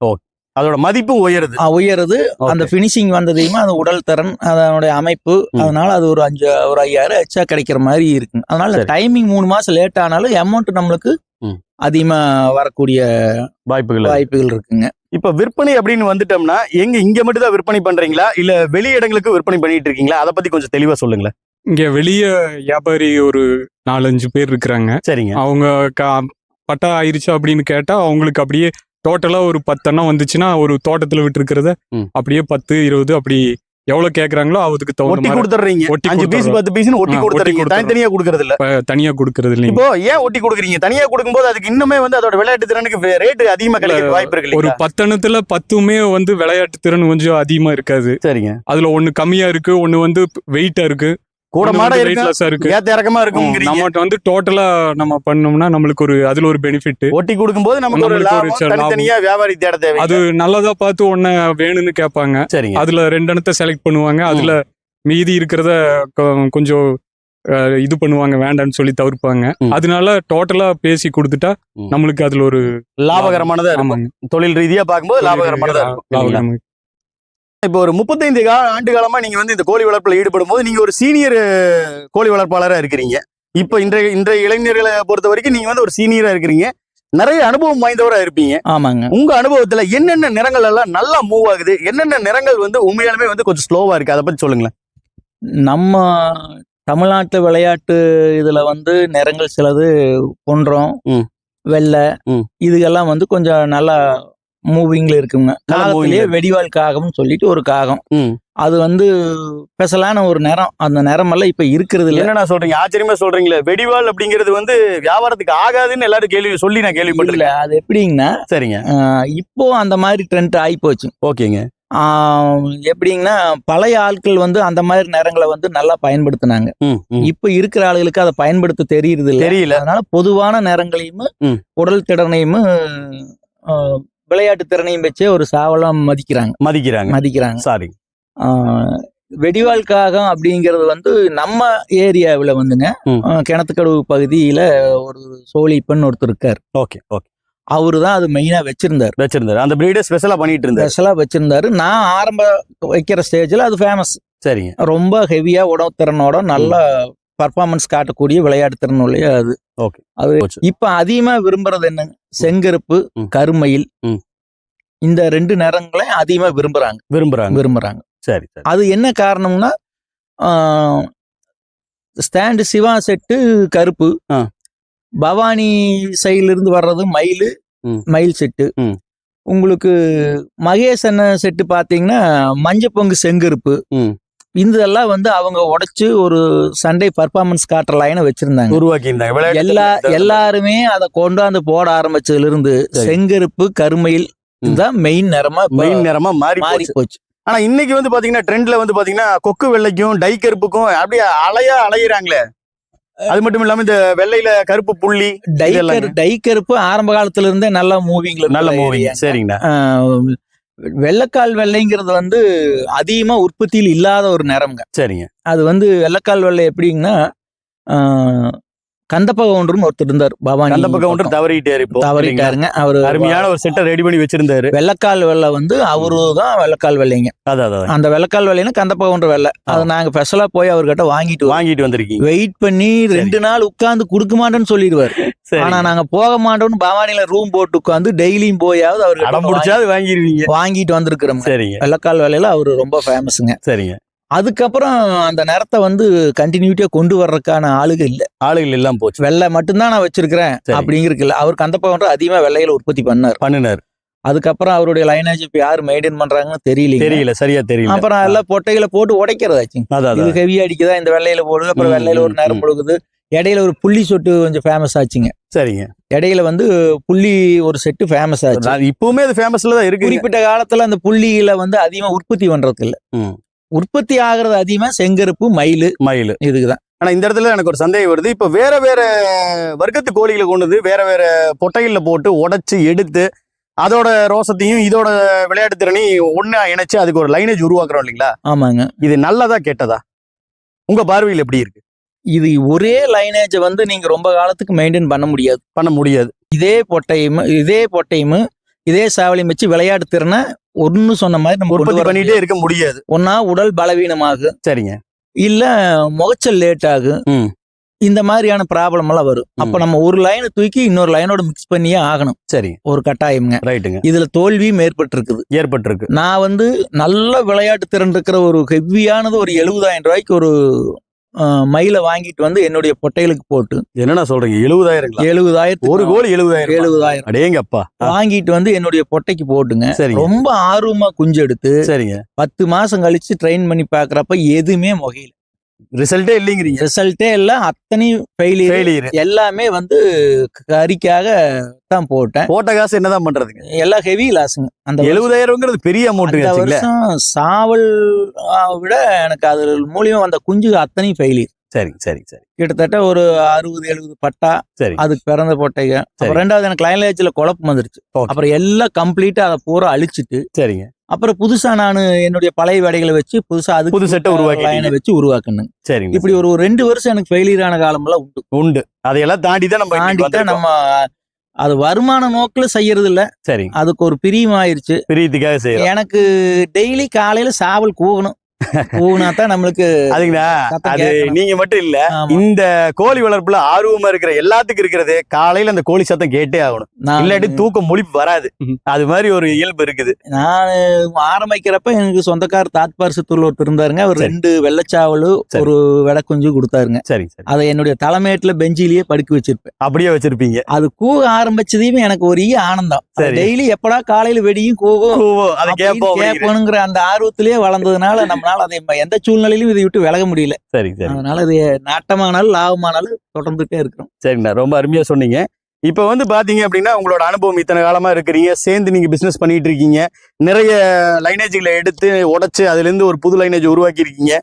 அதோட மதிப்பும் உயருது ஆ, உயருது அந்த. ஃபினிஷிங் வந்ததையுமே அந்த உடல் திறன் அதனுடைய அமைப்பு. அதனால அது ஒரு அஞ்சு ஒரு ஐயாயிரம் எச்சா கிடைக்கிற மாதிரி இருக்கு அதனால. டைமிங் மூணு மாசம் லேட் ஆனாலும் அமௌண்ட் நம்மளுக்கு ம். அதிகமா வரக்கூடிய வாய்ப்புகள். வாய்ப்புகள் இருக்குங்க இப்ப விற்பனை அப்படின்னு வந்துட்டோம்னா எங்க இங்க மட்டும் தான் விற்பனை பண்றீங்களா இல்ல வெளி இடங்களுக்கு விற்பனை பண்ணிட்டு இருக்கீங்களா அதை பத்தி கொஞ்சம் தெளிவா சொல்லுங்களேன் இங்க வெளிய வியாபாரி ஒரு நாலஞ்சு பேர் இருக்கிறாங்க சரிங்க அவங்க கா- பட்டா ஆயிருச்சு அப்படின்னு கேட்டா அவங்களுக்கு அப்படியே டோட்டலா ஒரு பத்தெண்ணம் வந்துச்சுன்னா ஒரு தோட்டத்துல விட்டுருக்கிறத. அப்படியே பத்து இருபது அப்படி எவ்வளவு கேக்குறாங்களோ அதுக்கு ஒட்டி கொடுத்துறீங்க அஞ்சு பீஸ். பத்து பீஸ்னு ஒட்டி கொடுத்துறீங்க. தனித்தனியா கொடுக்கறது இல்ல தனியா கொடுக்கறது இல்லைங்க இப்போ ஏன் ஒட்டி கொடுக்குறீங்க தனியா கொடுக்கும்போது அதுக்கு இன்னுமே வந்து அதோட விளையாட்டு திறனுக்கு ரேட்டு அதிகமா கிடைக்க வாய்ப்பு இருக்கு ஒரு? பத்தெண்ணத்துல பத்துமே வந்து விளையாட்டு திறன் கொஞ்சம் அதிகமா இருக்காது சரிங்க அதுல ஒண்ணு கம்மியா இருக்கு ஒண்ணு வந்து வெயிட்டா இருக்கு கூட மாட இருக்கு. ஏத்த இறக்கமா இருக்குங்கிறீங்க நம்மகிட்ட வந்து டோட்டலா நம்ம பண்ணோம்னா நம்மளுக்கு ஒரு அதுல ஒரு பெனிஃபிட் ஒட்டி கொடுக்கும்போது நமக்கு ஒரு. தனித்தனியா வியாபாரி தேட தேவை அது நல்லதா பார்த்து ஒன்ன வேணும்னு கேட்பாங்க. சரிங்க. அதுல ரெண்டு எண்ணத்தை செலக்ட் பண்ணுவாங்க. அதுல மீதி இருக்கிறத கொஞ்சம் இது பண்ணுவாங்க வேண்டாம்னு சொல்லி தவிர்ப்பாங்க. அதனால டோட்டலா பேசி கொடுத்துட்டா. நம்மளுக்கு அதுல ஒரு லாபகரமானதா இருக்கும். தொழில் ரீதியா பார்க்கும்போது லாபகரமானதா இருக்கும் இப்போ ஒரு முப்பத்தைந்து கா ஆண்டு காலமா நீங்க வந்து இந்த கோழி வளர்ப்புல ஈடுபடும் போது நீங்க ஒரு சீனியர் கோழி வளர்ப்பாளரா இருக்கிறீங்க. இப்போ இன்றைய இன்றைய இளைஞர்களை பொறுத்த வரைக்கும் நீங்க வந்து ஒரு சீனியரா இருக்கிறீங்க. நிறைய அனுபவம் வாய்ந்தவரா இருப்பீங்க. ஆமாங்க. உங்க அனுபவத்துல என்னென்ன நிறங்கள் எல்லாம் நல்லா மூவ் ஆகுது? என்னென்ன நிறங்கள் வந்து உண்மையாலுமே வந்து கொஞ்சம் ஸ்லோவா இருக்கு? அதை பத்தி சொல்லுங்களேன். நம்ம தமிழ்நாட்டு விளையாட்டு இதுல வந்து நிறங்கள் சிலது பொன்றம் ம். வெள்ளை. இதுகெல்லாம் வந்து கொஞ்சம் நல்லா மூவிங்ல இருக்குங்க. காகத்திலேயே. வெடிவால் காகம்னு சொல்லிட்டு ஒரு காகம். அது வந்து ஸ்பெஷலான ஒரு நிறம் அந்த நிறமெல்லாம் இப்ப இருக்கிறது இல்ல என்னண்ணா சொல்றீங்க? ஆச்சரியமா சொல்றீங்களே. வெடிவால் அப்படிங்கிறது வந்து வியாபாரத்துக்கு ஆகாதுன்னு எல்லாரும் கேள்வி சொல்லி நான் இல்ல கேள்விப்பட்டிருக்கேன் அது எப்படிங்கன்னா சரிங்க. இப்போ அந்த மாதிரி ட்ரெண்ட் ஆகி போச்சு. ஓகேங்க. எப்படிங்கன்னா பழைய ஆட்கள் வந்து அந்த மாதிரி நிறங்களை வந்து நல்லா பயன்படுத்தினாங்க. இப்ப இருக்கிற ஆளுகளுக்கு அதை பயன்படுத்த தெரியுது இல்ல தெரியல. அதனால பொதுவான நிறங்களையும் ம். உடல் திறனையும் விளையாட்டு திறனையும் வச்சே ஒரு சாவலம் மதிக்கிறாங்க. மதிக்கிறாங்க. மதிக்கிறாங்க. சாரி. வெடிவால் காகம் அப்படிங்கிறது வந்து நம்ம ஏரியாவில் வந்துங்க கிணத்துக்கடவு பகுதியில ஒரு சோழிப்பன் ஒருத்தர் இருக்கார். Okay okay. அவரு தான் அது மெயினா வச்சிருந்தார். வச்சிருந்தாரு. அந்த பிரீடை ஸ்பெஷலா பண்ணிட்டு இருந்தாரு ஸ்பெஷலா வச்சிருந்தாரு. நான் ஆரம்ப வைக்கிற ஸ்டேஜ்ல அது ஃபேமஸ் சரிங்க. ரொம்ப ஹெவியா உடம்பு திறனோட நல்ல பர்ஃபார்மன்ஸ் காட்டக்கூடிய விளையாட்டு திறன் உடைய அது Okay. அது. இப்ப அதிகமா விரும்புறது என்ன செங்கருப்பு. கருமயில். இந்த ரெண்டு நிறங்களை அதிகமா விரும்புறாங்க விரும்புறாங்க விரும்புறாங்க சரி அது என்ன காரணம்னா ஸ்டாண்டு சிவா செட்டு கருப்பு. பவானி சைடுல இருந்து வர்றது மயில். மயில் செட்டு. உங்களுக்கு மகேஷ் அண்ணன் செட்டு பாத்தீங்கன்னா மஞ்சள் பொங்கு செங்கருப்பு. இதெல்லாம் வந்து அவங்க உடைச்சு ஒரு சண்டே பர்ஃபார்மன்ஸ் காட்டுற லைனை வச்சிருந்தாங்க உருவாக்கி இருந்தாங்க விளையாட்டு எல்லா. எல்லாருமே அதை கொண்டாந்து போட ஆரம்பிச்சதுல இருந்து. செங்கருப்பு கருமையில். இதுதான் மெயின் நிறமா மெயின் நிறமா மாறி மாறி போச்சு ஆனா இன்னைக்கு வந்து பாத்தீங்கன்னா ட்ரெண்ட்ல வந்து பாத்தீங்கன்னா கொக்கு வெள்ளைக்கும் டை கருப்புக்கும் அப்படியே அலையா அலையிறாங்களே அது மட்டும் இல்லாம இந்த வெள்ளையில கருப்பு புள்ளி டைக்கர் இதெல்லாங்க. டைக்கருப்பு ஆரம்ப காலத்துல இருந்தே நல்லா மூவிங்ல நல்ல மூவிங் சரிங்கண்ணா வெள்ளக்கால் வெள்ளைங்கிறது வந்து அதிகமா உற்பத்தியில் இல்லாத ஒரு நிறம்ங்க. சரிங்க. அது வந்து வெள்ளக்கால் வெள்ளை எப்படிங்கன்னா கந்தப்ப கவுண்டர்னு ஒருத்தர் இருந்தார் பவானி பக்கம். ஒன்று தவறிட்டாரு? தவறிட்டாருங்க. அவரு அருமையான ஒரு செட்டை ரெடி பண்ணி வச்சிருந்தாரு. வெள்ளக்கால் வெள்ளை வந்து அவரு தான் வெள்ளக்கால் வெள்ளைங்க. அதான் அந்த வெள்ளக்கால் வெள்ளைன்னா கந்தப்ப கவுண்டர் வெள்ளை. அது நாங்க ஸ்பெஷலா போய் அவர்கிட்ட வாங்கிட்டு. வாங்கிட்டு வந்திருக்கீங்க. வெயிட் பண்ணி ரெண்டு நாள் உட்கார்ந்து கொடுக்க மாட்டேன்னு சொல்லிடுவாரு. சரி. ஆனா நாங்க போக மாட்டோம்னு பவானில ரூம் போட்டு உட்காந்து டெய்லியும் போயாவது அடம் அவர்கிட்ட பிடிச்சாது வாங்கிருவீங்க. வாங்கிட்டு வந்திருக்கிறோம் சரிங்க. வெள்ளக்கால் வேலையில அவரு ரொம்ப ஃபேமஸுங்க சரிங்க. அதுக்கப்புறம் அந்த நிறத்தை வந்து கண்டினியூட்டியா கொண்டு வர்றதுக்கான ஆளுக இல்ல. ஆளுகள் எல்லாம் போச்சு. வெள்ளை மட்டும்தான் நான் வச்சிருக்கிறேன் சரி. அப்படிங்கிறதுக்கு இல்ல. அவர் கந்தப்ப கவுண்டர் அதிகமா வெள்ளையில உற்பத்தி பண்ணார். பண்ணினார். அதுக்கப்புறம் அவருடைய லைனேஜ் இப்ப யாரு மெயின்டைன் பண்றாங்கன்னு தெரியல தெரியல சரியா தெரியல. அப்புறம் எல்லாம் பொட்டைகளை போட்டு உடைக்கிறதாச்சுங்க அதான் இது. ஹெவி அடிக்குதா இந்த வெள்ளையில போடுது அப்புறம் வெள்ளையில ஒரு நேரம். பொழுகுது இடையில ஒரு புள்ளி சொட்டு கொஞ்சம் ஃபேமஸ் ஆச்சுங்க. சரிங்க. இடையில வந்து புள்ளி ஒரு செட்டு ஃபேமஸ் ஆச்சு. இப்பவுமே அது ஃபேமஸ்ல தான் இருக்கு. குறிப்பிட்ட காலத்துல அந்த புள்ளியில வந்து அதிகமா உற்பத்தி பண்றது இல்ல. உற்பத்தி ஆகுறது அதிகமா செங்கருப்பு மயில். மயில். இதுக்குதான். ஆனா இந்த இடத்துல எனக்கு ஒரு சந்தேகம் வருது. இப்ப வேற வேற வர்க்கத்து கோழிகளை கொண்டு வந்து வேற வேற பொட்டைகள்ல போட்டு உடைச்சு எடுத்து அதோட ரோசத்தையும் இதோட விளையாட்டு திறனையும் ஒண்ணா இணைச்சு அதுக்கு ஒரு லைனேஜ் உருவாக்குறோம் இல்லைங்களா? ஆமாங்க. இது நல்லதா கெட்டதா? உங்க பார்வையில் எப்படி இருக்கு? இது ஒரே லைனேஜை வந்து நீங்க ரொம்ப காலத்துக்கு மெயின்டைன் பண்ண முடியாது. பண்ண முடியாது. இதே பொட்டையும் இதே பொட்டையும் இதே சாவலியும் வச்சு விளையாட்டு திறனை ஒன்னு சொன்ன மாதிரி நம்ம உற்பத்தி பண்ணிட்டே இருக்க முடியாது. ஒன்னா உடல் பலவீனமாகும் சரிங்க. இல்ல முகச்சல் லேட் ஆகும். இந்த மாதிரியான ப்ராப்ளம் எல்லாம் வரும். அப்ப நம்ம ஒரு லைனை தூக்கி இன்னொரு லைனோட மிக்ஸ் பண்ணியே ஆகணும். சரிங்க ஒரு கட்டாயம்ங்க. ரைட்டுங்க இதுல தோல்வியும் ஏற்பட்டிருக்குது. ஏற்பட்டிருக்கு. நான் வந்து நல்ல விளையாட்டு திறன் இருக்கிற ஒரு ஹெவியானது ஒரு எழுபதாயிரம் ரூபாய்க்கு ஒரு மயிலை வாங்கிட்டு வந்து என்னுடைய பொட்டைகளுக்கு போட்டு என்னண்ணா சொல்றீங்க? எழுபதாயிரம் எழுபதாயிரத்து ஒரு கோழி எழுபதாயிரம்? எழுபதாயிரம். அடேங்கப்பா. வாங்கிட்டு வந்து என்னுடைய பொட்டைக்கு போட்டுங்க. சரிங்க. ரொம்ப ஆர்வமா குஞ்சு எடுத்து சரிங்க. பத்து மாசம் கழிச்சு ட்ரெயின் பண்ணி பாக்குறப்ப எதுவுமே முகையில ரிசல்ட்டே இல்லைங்கிறீங்க. ரிசல்ட்டே இல்ல. அத்தனை ஃபெயிலியர் ஃபெயிலியர் எல்லாமே வந்து கறிக்காக தான் போட்டேன். போட்ட காசு என்னதான் பண்றதுங்க? எல்லாம் ஹெவி லாஸுங்க அந்த எழுபதாயிரம்ங்கிறது பெரிய அமௌண்ட் சாவல் விட எனக்கு அது மூலியம் அந்த குஞ்சு அத்தனையும் ஃபெயிலியர் சரிங்க சரிங்க சரி. கிட்டத்தட்ட ஒரு அறுபது எழுபது பட்டா சரி. அதுக்கு பிறந்த போட்டைங்க. சரி. ரெண்டாவது எனக்கு லைன்லேஜ்ல குழப்பம் வந்துருச்சு. அப்புறம் எல்லாம் கம்ப்ளீட்டா அதை பூரா அழிச்சிட்டு சரிங்க. அப்புறம் புதுசா நான் என்னுடைய பழைய வேடைகளை வச்சு புதுசா அது புது உருவாக்கிட்டீங்க. லைனை வச்சு உருவாக்கணும் சரிங்க இப்படி ஒரு ரெண்டு வருஷம் எனக்கு ஃபெயிலியர் ஆன காலமெல்லாம் உண்டு. உண்டு. அதையெல்லாம் தாண்டி தான் நம்ம தாண்டி தான். நம்ம அது வருமான நோக்குல செய்யறது இல்ல சரிங்க. அதுக்கு ஒரு பிரியம் ஆயிருச்சு. பிரியத்துக்காக செய்யறோம். எனக்கு டெய்லி காலையில சாவல் கூகணும் கூகுனா தான் நம்மளுக்கு சத்தம் அது. நீங்க மட்டும் இல்ல. இந்த கோழி வளர்ப்புல ஆர்வமா இருக்கிற எல்லாத்துக்கும் இருக்கிறது காலையில அந்த கோழி சத்தம் கேட்டே ஆகணும் இல்லாட்டி தூக்கம் முழிப்பு வராது. அது மாதிரி ஒரு இயல்பு இருக்குது நான் ஆரம்பிக்கிறப்ப எனக்கு சொந்தக்கார தாத்பாரசத்தூர்ல ஒருத்தர் இருந்தாருங்க அவர். ரெண்டு வெள்ளச்சாவலு. ஒரு வெடை குஞ்சு கொடுத்தாருங்க சரி அதை என்னுடைய தலைமையேட்டுல பெஞ்சிலேயே படுக்க வச்சிருப்பேன் அப்படியே வச்சிருப்பீங்க அது கூக ஆரம்பிச்சதையுமே எனக்கு ஒரு ஆனந்தம். டெய்லி எப்படா காலையில வெடியும் கூகும் ஓ, அதை கேட்போம். கேட்போனுங்கிற அந்த ஆர்வத்திலேயே வளர்ந்ததுனால நம்மளால அதை எந்த சூழ்நிலையிலும் இதை விட்டு விலக முடியல. சரிங்க சரி. அதனால இது நாட்டமானாலும் லாபமானாலும் தொடர்ந்துட்டே இருக்கிறோம். சரிங்கண்ணா ரொம்ப அருமையா சொன்னீங்க. இப்போ வந்து பாத்தீங்க அப்படின்னா உங்களோட அனுபவம் இத்தனை காலமா இருக்கிறீங்க. சேர்ந்து நீங்க பிசினஸ் பண்ணிட்டு இருக்கீங்க. நிறைய லைனேஜ்களை எடுத்து உடைச்சு அதுல இருந்து ஒரு புது லைனேஜ் உருவாக்கி இருக்கீங்க.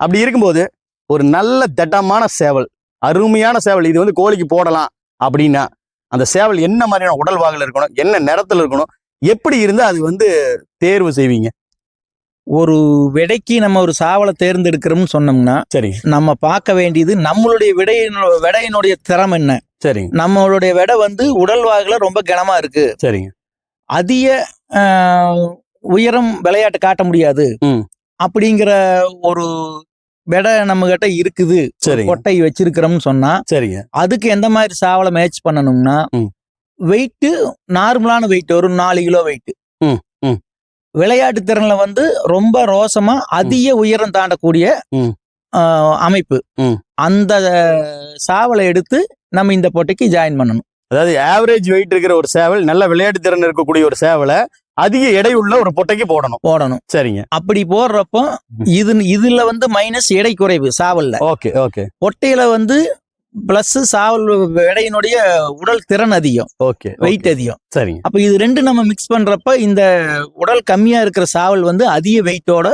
அப்படி இருக்கும்போது ஒரு நல்ல தட்டமான சேவல் அருமையான சேவல் இது வந்து கோழிக்கு போடலாம் அப்படின்னா அந்த சேவல் என்ன மாதிரியான உடல் வாகல இருக்கணும் என்ன நிறத்துல இருக்கணும் எப்படி இருந்தா அது வந்து தேர்வு செய்வீங்க? ஒரு விடைக்கு நம்ம ஒரு சாவலை தேர்ந்தெடுக்கிறோம்னு சொன்னோம்னா சரி. நம்ம பார்க்க வேண்டியது நம்மளுடைய விடையினோ விடையினுடைய திறம் என்ன? சரிங்க நம்மளுடைய விடை வந்து உடல் வாகுல ரொம்ப கனமா இருக்கு. சரிங்க அதிக உயரம் விளையாட்டு காட்ட முடியாது. அப்படிங்கிற ஒரு விடை நம்ம கிட்ட இருக்குது சரிங்க கொட்டை வச்சிருக்கிறோம்னு சொன்னா சரிங்க அதுக்கு எந்த மாதிரி சாவலை மேட்ச் பண்ணணும்னா ம். வெயிட் நார்மலான வெயிட் ஒரு நாலு கிலோ வெயிட். விளையாட்டு திறன்ல வந்து ரொம்ப ரோசமா அதிக உயரம் தாண்டக்கூடிய அமைப்பு. அந்த சாவலை எடுத்து நம்ம இந்த போட்டிக்கு ஜாயின் பண்ணணும். அதாவது ஆவரேஜ் வெயிட் இருக்கிற ஒரு சேவல் நல்ல விளையாட்டு திறன் இருக்கக்கூடிய ஒரு சேவலை அதிக எடை உள்ள ஒரு பொட்டைக்கு போடணும். போடணும். சரிங்க. அப்படி போடுறப்போ. இது இதுல வந்து மைனஸ் எடை குறைவு சாவல்ல. Okay okay. பொட்டையில வந்து பிளஸ் சாவல் எடையினுடைய உடல் திறன் அதிகம். ஓகே வெயிட் அதிகம். சரிங்க. அப்ப இது ரெண்டு நம்ம மிக்ஸ் பண்றப்ப இந்த உடல் கம்மியா இருக்கிற சாவல் வந்து அதிக வெயிட்டோட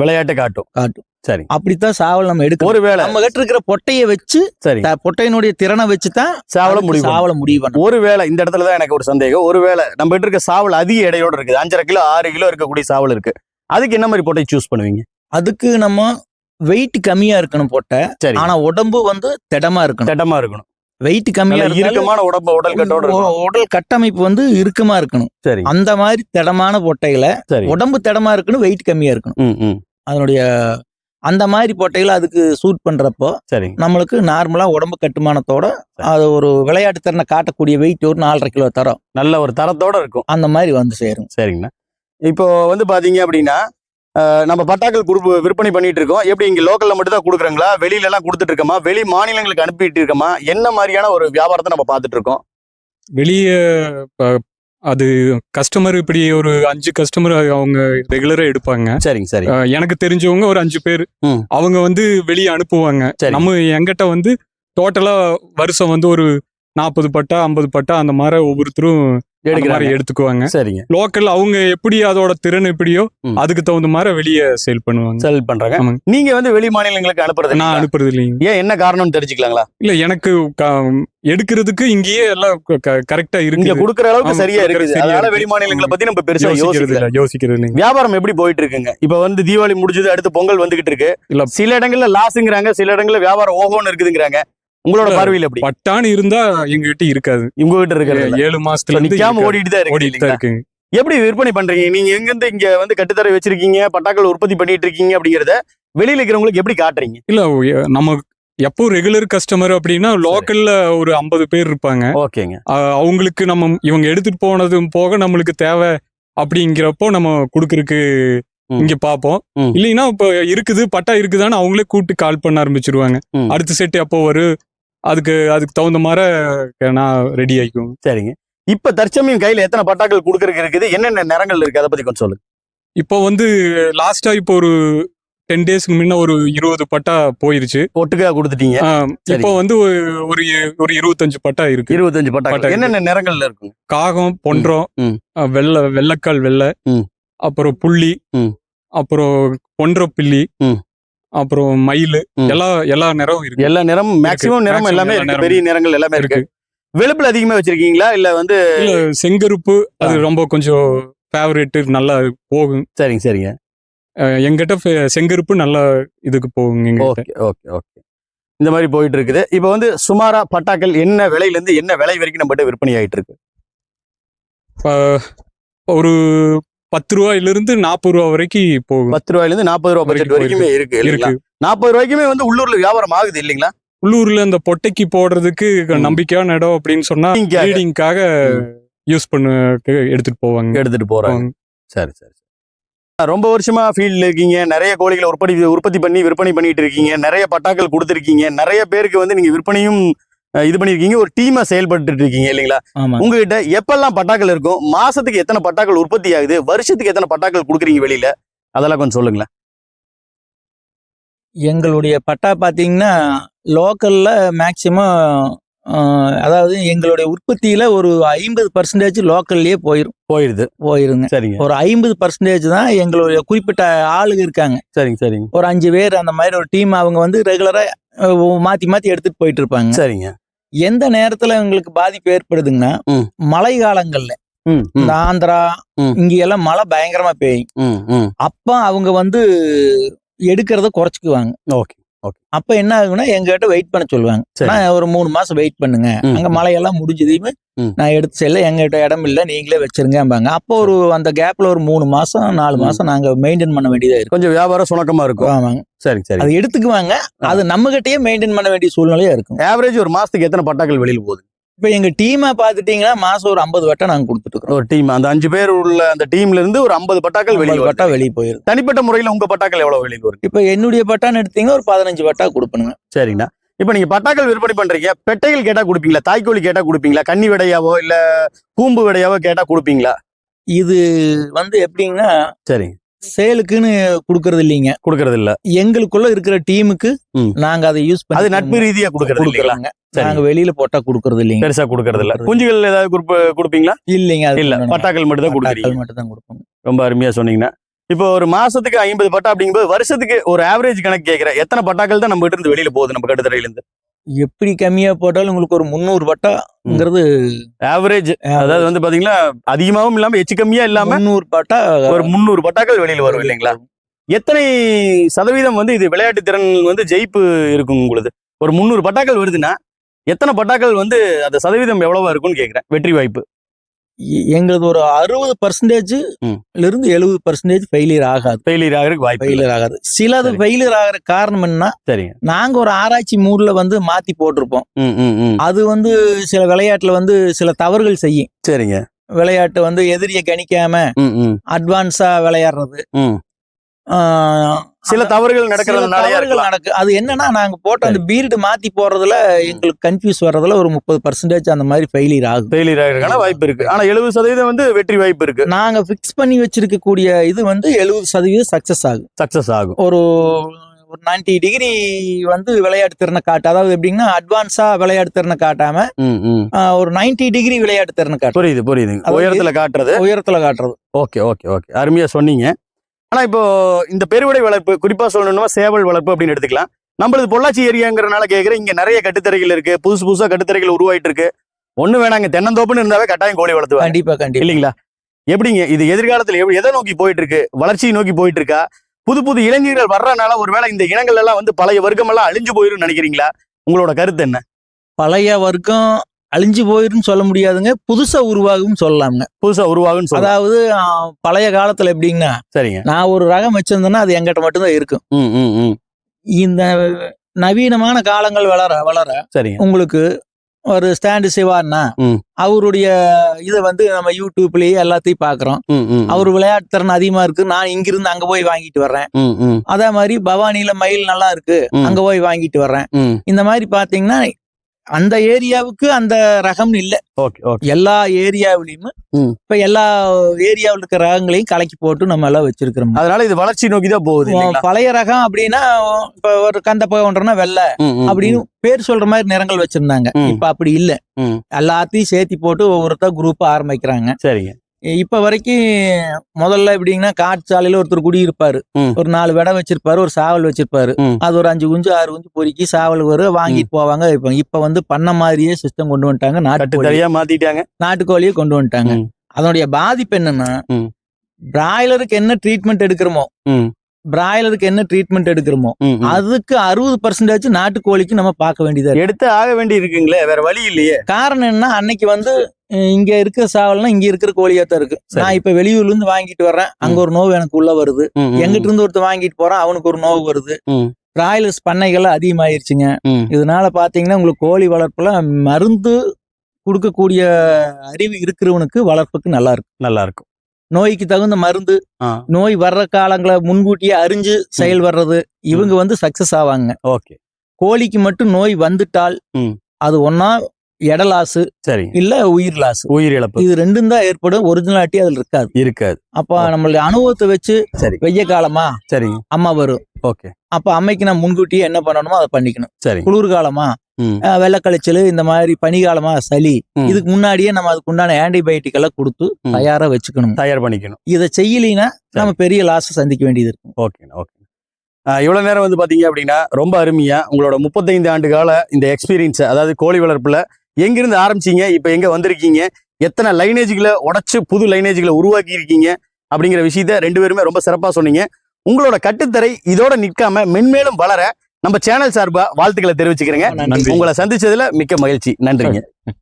விளையாட்டு காட்டும். காட்டும். சரி. அப்படித்தான் சாவல் நம்ம எடுக்கணும். ஒருவேளை நம்ம கிட்ட இருக்கிற பொட்டையை வச்சு சரி. பொட்டையினுடைய திறனை வச்சு தான் சாவல முடிவு. சாவலை முடிவு பண்ணணும். ஒருவேளை இந்த இடத்துல தான் எனக்கு ஒரு சந்தேகம். ஒருவேளை நம்ம கிட்ட இருக்க சாவல் அதிக எடையோட இருக்குது. அஞ்சரை கிலோ ஆறு கிலோ இருக்கக்கூடிய சாவல் இருக்கு. அதுக்கு என்ன மாதிரி பொட்டை சூஸ் பண்ணுவீங்க? அதுக்கு நம்ம வெயிட் கம்மியா இருக்கணும் பொட்டை சரி ஆனா உடம்பு வந்து திடமா இருக்கணும். திட்டமா இருக்கணும். வெயிட் கம்மியா இறுக்கமான உடம்பு உடல் கட்டோட உடல் கட்டமைப்பு வந்து இறுக்கமா இருக்கணும். சரி அந்த மாதிரி திடமான பொட்டைகளை சரி. உடம்பு திடமா இருக்கணும் வெயிட் கம்மியா இருக்கணும். ம் ம். அதனுடைய அந்த மாதிரி பொட்டைகளை அதுக்கு சூட் பண்றப்போ சரி நம்மளுக்கு நார்மலா உடம்பு கட்டுமானத்தோட அது ஒரு விளையாட்டு திறனை காட்டக்கூடிய வெயிட் ஒரு நாலரை கிலோ தரம். நல்ல ஒரு தரத்தோட இருக்கும். அந்த மாதிரி வந்து சேரும். சரிங்கண்ணா. இப்போ வந்து பாத்தீங்க அப்படின்னா நம்ம பட்டாக்கள் குரூப் விற்பனை பண்ணிட்டு இருக்கோம். எப்படி இங்க லோக்கல்ல மட்டும் தான் கொடுக்குறோங்களா? வெளியில எல்லாம் கொடுத்துட்டு இருக்கோமா? வெளி மாநிலங்களுக்கு அனுப்பிட்டு இருக்கோமா? என்ன மாதிரியான ஒரு வியாபாரத்தை நம்ம பார்த்துட்டு இருக்கோம்? வெளியே அது கஸ்டமர் இப்படி ஒரு அஞ்சு கஸ்டமர் அவங்க ரெகுலரா எடுப்பாங்க. சரிங்க சரி. எனக்கு தெரிஞ்சவங்க ஒரு அஞ்சு பேர். அவங்க வந்து வெளியே அனுப்புவாங்க. நம்ம எங்கிட்ட வந்து டோட்டலா வருஷம் வந்து ஒரு நாற்பது பட்டா ஐம்பது பட்டா அந்த மாதிரி ஒவ்வொருத்தரும் எடுத்துக்குவாங்க. சரிங்க. லோக்கல் அவங்க எப்படி அதோட திறன் எப்படியோ. அதுக்கு தகுந்த மாதிரி வெளியே சேல் பண்ணுவாங்க. செல் பண்றாங்க. நீங்க வந்து வெளி மாநிலங்களுக்கு அனுப்புறது நான்? அனுப்புறது இல்லைங்க. ஏன் என்ன காரணம்னு தெரிஞ்சுக்கலாங்களா? இல்ல எனக்கு எடுக்கிறதுக்கு இங்கேயே எல்லாம் கரெக்டா இங்க இருக்கு கொடுக்குற அளவுக்கு சரியா சரியா அதனால இருக்கு. வெளி மாநிலங்களை பத்தி நம்ம பெருசா யோசிக்கிறது யோசிக்கிறது இல்லைங்க. வியாபாரம் எப்படி போயிட்டு இருக்குங்க இப்ப வந்து தீபாவளி முடிஞ்சது அடுத்து பொங்கல் வந்துகிட்டு இருக்கு. இல்ல. சில இடங்கள்ல லாஸ்ங்கிறாங்க சில இடங்கள்ல வியாபாரம் ஓஹோன்னு இருக்குதுங்கிறாங்க. உங்களோட. பார்வையில் எப்படி பட்டான்னு இருந்தா எங்ககிட்ட இருக்காது உங்ககிட்ட இருக்கிறது ஏழு மாசத்துல நிக்காம இருக்காது. ஓடிட்டு தான் இருக்கு ஓடிட்டு தான்? இருக்குங்க எப்படி விற்பனை பண்றீங்க நீங்க எங்க இருந்து இங்க வந்து கட்டுத்தரை வச்சிருக்கீங்க பட்டாக்கள் உற்பத்தி பண்ணிட்டு இருக்கீங்க அப்படிங்கறத வெளியில இருக்கிறவங்களுக்கு எப்படி காட்டுறீங்க இல்ல நம்ம எப்போ ரெகுலர் கஸ்டமர் அப்படின்னா லோக்கல்ல ஒரு ஐம்பது பேர் இருப்பாங்க ஓகேங்க அவங்களுக்கு நம்ம இவங்க எடுத்துட்டு போனதும் போக நம்மளுக்கு தேவை அப்படிங்கிறப்போ நம்ம கொடுக்கறதுக்கு ம். இங்க பாப்போம். இல்லைன்னா இப்போ இருக்குது பட்டா இருக்குதான்னு அவங்களே கூப்பிட்டு கால் பண்ண ஆரம்பிச்சிருவாங்க. அடுத்த செட் எப்போ வரும் அதுக்கு அதுக்கு தகுந்த மாதிரி நான் ரெடி ஆயிக்குவோம் சரிங்க. இப்ப தற்சமயம் கையில எத்தனை பட்டாக்கள் கொடுக்கறதுக்கு இருக்குது? என்னென்ன நிறங்கள் இருக்கு? அதை பத்தி கொஞ்சம் சொல்லுங்க. இப்போ வந்து லாஸ்டா இப்போ ஒரு டென் டேஸ்க்கு முன்ன ஒரு இருபது பட்டா போயிருச்சு. ஒட்டுக்கா கொடுத்துட்டீங்க. இப்போ வந்து ஒரு- ஒரு இருபத்தஞ்சு பட்டா இருக்கு. இருபத்தஞ்சு பட்டாக்கள். என்னென்ன நிறங்கள்ல இருக்கும் காகம் பொன்றம் வெள்ளை வெள்ளைக்கால் வெள்ளை. அப்புறம் புள்ளி. அப்புறம் பொன்ற பில்லி. அப்புறம் மயில். எல்லா எல்லா நிறம் இருக்கு. எல்லா நிறம் மேக்சிமம் நிறம் எல்லாமே எல்லா இருக்கு. நிறமும் பெரிய நிறங்கள் எல்லாமே இருக்கு. வெளுப்புல அதிகமா வச்சிருக்கீங்களா? இல்ல வந்து செங்கருப்பு அது ரொம்ப கொஞ்சம் ஃபேவரட் நல்லா போகும். சரிங்க சரிங்க. எங்கிட்ட செங்கருப்பு நல்லா இதுக்கு போகுங்க ஓகே ஓகே ஓகே. இந்த மாதிரி போயிட்டு இருக்குது இப்போ வந்து சுமாரா பட்டாக்கள் என்ன விலையில இருந்து என்ன விலை வரைக்கும் நம்மகிட்ட விற்பனை ஆயிட்டு இருக்கு ஒரு பத்து ரூபாயில இருந்து நாற்பது ரூபா வரைக்கும் போகும். பத்து ரூபாயில இருந்து நாற்பது ரூபாய் பட்ஜெட் வரைக்கும் இருக்கு இருக்கு. நாற்பது ரூபாய்க்குமே வந்து உள்ளூர்ல வியாபாரம் ஆகுது இல்லைங்களா? உள்ளூர்ல அந்த பொட்டைக்கு போடுறதுக்கு. நம்பிக்கையான இடம் அப்படின்னு சொன்னா. ப்ரீடிங்காக யூஸ் பண்ண எடுத்துட்டு போவாங்க. எடுத்துட்டு போறாங்க. சரி சரி. ரொம்ப வருஷமா ஃபீல்ட்ல இருக்கீங்க. நிறைய கோழிகளை உற்பத்தி உற்பத்தி பண்ணி விற்பனை பண்ணிட்டு இருக்கீங்க. நிறைய பட்டாக்கள் கொடுத்துருக்கீங்க. நிறைய பேருக்கு வந்து நீங்க விற்பனையும் இது பண்ணிருக்கீங்க ஒரு டீமா செயல்பட்டு இருக்கீங்க இல்லைங்களா? உங்ககிட்ட எப்பெல்லாம் பட்டாக்கள் இருக்கும்? மாசத்துக்கு எத்தனை பட்டாக்கள் உற்பத்தி ஆகுது? வருஷத்துக்கு எத்தனை பட்டாக்கள் கொடுக்குறீங்க வெளியில? அதெல்லாம் கொஞ்சம் சொல்லுங்களேன். எங்களுடைய பட்டா பார்த்தீங்கன்னா லோக்கல்ல மேக்சிமம் அதாவது எங்களுடைய உற்பத்தியில ஒரு ஐம்பது பர்சன்டேஜ் லோக்கல்லையே போயிரும். போயிடுது போயிருங்க. சரிங்க. ஒரு ஐம்பது பர்சன்டேஜ் தான் எங்களுடைய குறிப்பிட்ட ஆளுங்க இருக்காங்க. சரிங்க சரிங்க. ஒரு அஞ்சு பேர் அந்த மாதிரி ஒரு டீம் அவங்க வந்து ரெகுலரா மாத்தி மாத்தி எடுத்துட்டு போயிட்டு இருப்பாங்க. சரிங்க. எந்த நேரத்துல எங்களுக்கு பாதிப்பு ஏற்படுதுங்கன்னா. மழை காலங்கள்ல இந்த ஆந்திரா. இங்க எல்லாம் மழை பயங்கரமா பெய்யும். அப்ப அவங்க வந்து எடுக்கிறத குறைச்சிக்குவாங்க. ஓகே. அப்ப என்ன ஆகுன்னா எங்ககிட்ட வெயிட் பண்ண சொல்லுவாங்க. சரி. நான் ஒரு மூணு மாசம் வெயிட் பண்ணுங்க. அங்க மழையெல்லாம் முடிஞ்சதையுமே. நான் எடுத்து செல்ல. எங்ககிட்ட இடம் இல்ல. நீங்களே வச்சிருங்கம்பாங்க. அப்போ ஒரு அந்த கேப்ல ஒரு மூணு மாசம் நாலு. மாசம் நாங்க மெயின்டைன் பண்ண வேண்டியதா இருக்கும். கொஞ்சம் வியாபாரம் சுணக்கமா இருக்கும். ஆமாங்க. சரி சரி. அது எடுத்துக்குவாங்க. அது நம்ம கிட்டயே மெயின்டைன் பண்ண வேண்டிய சூழ்நிலையா இருக்கும். ஆவரேஜ் ஒரு மாசத்துக்கு எத்தனை பட்டாக்கள் வெளியில போகுது? இப்ப எங்க டீமா பாத்துட்டீங்கன்னா மாசம் ஒரு ஐம்பது வட்டம் நாங்க கொடுத்துட்டு இருக்கோம் ஒரு டீம் அந்த அஞ்சு பேர் உள்ள அந்த டீம்ல இருந்து ஒரு ஐம்பது பட்டாக்கள் வட்டா வருது. வெளியே போயிருது. தனிப்பட்ட முறையில உங்க பட்டாக்கள் எவ்வளவு வெளியில வருது? இப்ப என்னுடைய பட்டான்னு எடுத்தீங்கன்னா ஒரு பதினஞ்சு வட்டா கொடுப்பணுங்க சரிங்கண்ணா. இப்ப நீங்க பட்டாக்கள் விற்பனை பண்றீங்க. பெட்டைகள் கேட்டா கொடுப்பீங்களா? தாய்க்கோழி கேட்டா கொடுப்பீங்களா? கன்னி விடையாவோ இல்ல கூம்பு விடையாவோ கேட்டா கொடுப்பீங்களா? இது வந்து எப்படிங்கன்னா சரிங்க. சேலுக்குன்னு கொடுக்கறது இல்லைங்க கொடுக்கறது இல்ல எங்களுக்குள்ள இருக்கிற டீமுக்கு. நாங்க அதை யூஸ் பண்ணி அது நட்பு ரீதியா கொடுக்கறது. நாங்க வெளியில போட்டா கொடுக்கறது இல்லைங்க பெருசா கொடுக்கறது இல்ல குஞ்சுகள் ஏதாவது குடுப்ப- கொடுப்பீங்களா? இல்லைங்க அது இல்ல. பட்டாக்கள் மட்டும் தான் கொடுக்குறீங்க. மட்டும் தான் கொடுப்போம். ரொம்ப அருமையா சொன்னீங்கன்னா. இப்போ ஒரு மாசத்துக்கு ஐம்பது பட்டா அப்படிங்கும்போது வருஷத்துக்கு ஒரு ஆவரேஜ் கணக்கு கேட்கிறேன் எத்தனை பட்டாக்கள் தான் நம்ம கிட்ட இருந்து வெளியில போகுது நம்ம கட்டுத்தரையில இருந்து எப்படி கம்மியா போட்டாலும் உங்களுக்கு ஒரு முந்நூறு பட்டாங்கிறது ஆவரேஜ் அதாவது வந்து பாத்தீங்கன்னா அதிகமாவும் இல்லாம எச்சு கம்மியா இல்லாம முந்நூறு பட்டா ஒரு முந்நூறு பட்டாக்கள் வெளியில வரும் இல்லைங்களா? எத்தனை சதவீதம் வந்து இது விளையாட்டு திறன் வந்து ஜெயிப்பு இருக்கும் உங்களுக்கு ஒரு முந்நூறு பட்டாக்கள் வருதுன்னா எத்தனை பட்டாக்கள் வந்து அந்த சதவீதம் எவ்வளவா இருக்கும்னு கேக்குறேன் வெற்றி வாய்ப்பு. எங்களுது ஒரு அறுபது பர்சன்டேஜ். இருந்து எழுபது பர்சன்டேஜ் ஃபெயிலியர் ஆகாது. ஃபெயிலியர் ஆகிறதுக்கு வாய்ப்பு. ஃபெயிலியர் ஆகாது. சிலது. ஃபெயிலியர் ஆகிற காரணம் என்ன சரிங்க. நாங்க ஒரு ஆராய்ச்சி மூட்ல வந்து மாத்தி போட்டிருப்போம். அது வந்து சில விளையாட்டுல வந்து சில தவறுகள் செய்யும். சரிங்க. விளையாட்டு வந்து எதிரியை கணிக்காம அட்வான்ஸா விளையாடுறது. சில தவறுகள் இருக்கலாம். நடக்கு அது என்னன்னா நாங்க போட்ட அந்த பீல்டு மாத்தி போறதுல எங்களுக்கு கன்ஃபியூஸ் வர்றதுல ஒரு முப்பது பர்சன்டேஜ் அந்த மாதிரி ஃபெயிலியர் ஆகுது. ஃபெயிலியர் ஆகிறதுக்கான வாய்ப்பு இருக்கு. ஆனா எழுபது சதவீதம் வந்து வெற்றி வாய்ப்பு இருக்கு. நாங்க ஃபிக்ஸ் பண்ணி வச்சிருக்கக்கூடிய இது வந்து எழுபது சதவீதம் சக்சஸ் ஆகும் சக்சஸ் ஆகும். ஒரு ஒரு 90 டிகிரி வந்து விளையாட்டு திறனை காட்டு அதாவது எப்படின்னா அட்வான்ஸா விளையாட்டு திறனை காட்டாம ஒரு 90 டிகிரி விளையாட்டு திறனை காட்டும் புரியுது புரியுது. உயரத்துல காட்டுறது. உயரத்துல காட்டுறது. ஓகே ஓகே ஓகே அருமையா சொன்னீங்க. ஆனா இப்போ இந்த பெருவிடை வளர்ப்பு குறிப்பா சொல்லணும்னா சேவல் வளர்ப்பு அப்படின்னு எடுத்துக்கலாம். நம்மளது பொள்ளாச்சி ஏரியாங்கிறனால கேக்குறேன் இங்க நிறைய கட்டுத்தரைகள் இருக்கு. புதுசு புதுசா கட்டுத்தரைகள் உருவாயிட்டு இருக்கு. ஒண்ணு வேணாங்க தென்னந்தோப்புன்னு இருந்தாவே கட்டாயம் கோழி வளர்த்துவாங்க. கண்டிப்பா கண்டிப்பா. இல்லைங்களா? எப்படிங்க? இது எதிர்காலத்துல எப்படி எதை நோக்கி போயிட்டு இருக்கு வளர்ச்சியை நோக்கி போயிட்டு இருக்கா புது புது இளைஞர்கள் வர்றனால ஒருவேளை இந்த இனங்கள் எல்லாம் வந்து பழைய வர்க்கம் எல்லாம் அழிஞ்சு போயிரும் நினைக்கிறீங்களா? உங்களோட கருத்து என்ன? பழைய வர்க்கம் அழிஞ்சு போயிருன்னு சொல்ல முடியாதுங்க. புதுசா உருவாகும் சொல்லலாம்ங்க. புதுசா சொல்ல அதாவது பழைய காலத்துல எப்படின்னா சரிங்க. நான் ஒரு ரகம் வச்சிருந்தேன்னா அது எங்கிட்ட மட்டும்தான் இருக்கும். இந்த நவீனமான காலங்கள் வளர வளர சரிங்க. உங்களுக்கு ஒரு ஸ்டாண்டு சிவான்னா. அவருடைய இதை வந்து நம்ம யூடியூப்லயே எல்லாத்தையும் பாக்குறோம். அவர் விளையாட்டு திறன் அதிகமா இருக்கு. நான் இங்கிருந்து அங்க போய் வாங்கிட்டு வர்றேன். அதே மாதிரி பவானியில மயில் நல்லா இருக்கு. அங்க போய் வாங்கிட்டு வர்றேன். இந்த மாதிரி பாத்தீங்கன்னா அந்த ஏரியாவுக்கு அந்த ரகம் இல்ல ஓகே ஓகே எல்லா ஏரியாவிலயும். இப்ப எல்லா ஏரியாவில் இருக்க ரகங்களையும் கலக்கி போட்டு நம்ம எல்லாம் வச்சிருக்கிறோம் அதனால இது வளர்ச்சி நோக்கி தான் போகுது? பழைய ரகம் அப்படின்னா இப்ப ஒரு கந்த போன்றனா வெள்ளை அப்படின்னு பேர் சொல்ற மாதிரி நிறங்கள் வச்சிருந்தாங்க. இப்ப அப்படி இல்ல. எல்லாத்தையும் சேர்த்தி போட்டு ஒவ்வொருத்தர் குரூப் ஆரம்பிக்கிறாங்க. சரிங்க இப்ப வரைக்கும் முதல்ல எப்படிங்கன்னா காட்டுச்சாலையில ஒருத்தர் குடி இருப்பாரு ம். ஒரு நாலு விடம் வச்சிருப்பாரு ஒரு சாவல் வச்சிருப்பாரு. அது ஒரு அஞ்சு குஞ்சு ஆறு குஞ்சு பொறுக்கி சாவல் வரும் வாங்கிட்டு போவாங்க இப்ப இப்ப வந்து பண்ண மாதிரியே சிஸ்டம் கொண்டு வந்துட்டாங்க நாட்டுக்கோழி கட்டுத்தறியா மாத்திட்டாங்க நாட்டுக்கோழியே கொண்டு வந்துட்டாங்க. அதனுடைய பாதிப்பு என்னன்னா. பிராய்லருக்கு என்ன ட்ரீட்மெண்ட் எடுக்கிறோமோ. பிராய்லருக்கு என்ன ட்ரீட்மெண்ட் எடுக்கிறோமோ. அதுக்கு அறுபது பர்சன்டேஜ் நாட்டுக்கோழிக்கு நம்ம பார்க்க வேண்டியதா எடுத்து ஆக வேண்டி இருக்குங்களே வேற வழி இல்லையே. காரணம் என்ன அன்னைக்கு வந்து இங்க இருக்கிற சாவல்னா இங்க இருக்கிற கோழியா தான் இருக்கு. நான் இப்ப வெளியூர்ல இருந்து வாங்கிட்டு வர்றேன். அங்க ஒரு நோவு எனக்கு உள்ள வருது. எங்கிட்ட இருந்து ஒருத்தர் வாங்கிட்டு போறான் அவனுக்கு ஒரு நோவு வருது. பிராய்லர்ஸ் பண்ணைகள் அதிகமாயிருச்சுங்க. இதனால பாத்தீங்கன்னா உங்களுக்கு கோழி வளர்ப்புல மருந்து கொடுக்கக்கூடிய அறிவு இருக்கிறவனுக்கு வளர்ப்புக்கு நல்லா இருக்கும் நல்லா இருக்கும். நோய்க்கு தகுந்த மருந்து. நோய் வர்ற காலங்களை முன்கூட்டியே அறிஞ்சு செயல் வர்றது இவங்க வந்து சக்சஸ் ஆவாங்க. ஓகே. கோழிக்கு மட்டும் நோய் வந்துட்டால். அது ஒன்னா எடலாசு சரிங்க இல்ல உயிர் லாசு உயிர் இழப்பு. இது ரெண்டும் தான் ஏற்படும். ஒரிஜினாலிட்டி அதுல இருக்காது. இருக்காது. அப்ப நம்மளுடைய அனுபவத்தை வச்சு சரி. வெய்ய காலமா சரிங்க அம்மா வரும். ஓகே. அப்ப அம்மைக்கு நான் முன்கூட்டியே என்ன பண்ணணுமோ அதை பண்ணிக்கணும். சரிங்க குளிர்காலமா வெள்ளக்கழிச்சல் இந்த மாதிரி பனிகாலமா சளி. இதுக்கு முன்னாடியே நம்ம அதுக்கு உண்டான ஆன்டிபயோட்டிக் எல்லாம் கொடுத்து. தயாரா வச்சுக்கணும். தயார் பண்ணிக்கணும். இதை செய்யலைன்னா நம்ம பெரிய லாஸ் சந்திக்க வேண்டியது இருக்கும். Okay okay. இவ்வளவு நேரம் வந்து பாத்தீங்க அப்படின்னா ரொம்ப அருமையா உங்களோட முப்பத்தைந்து ஆண்டு கால இந்த எக்ஸ்பீரியன்ஸ் அதாவது கோழி வளர்ப்புல எங்கிருந்து ஆரம்பிச்சீங்க இப்ப எங்க வந்திருக்கீங்க எத்தனை லைனேஜ்களை உடைச்சு புது லைனேஜ்களை உருவாக்கி இருக்கீங்க அப்படிங்கிற விஷயத்த ரெண்டு பேருமே ரொம்ப சிறப்பா சொன்னீங்க. உங்களோட கட்டுத்தரை இதோட நிற்காம மென்மேலும் வளர நம்ம சேனல் சார்பா வாழ்த்துக்களை தெரிவிச்சுக்கிறேங்க. உங்களை சந்திச்சதுல மிக்க மகிழ்ச்சி. நன்றிங்க. *laughs*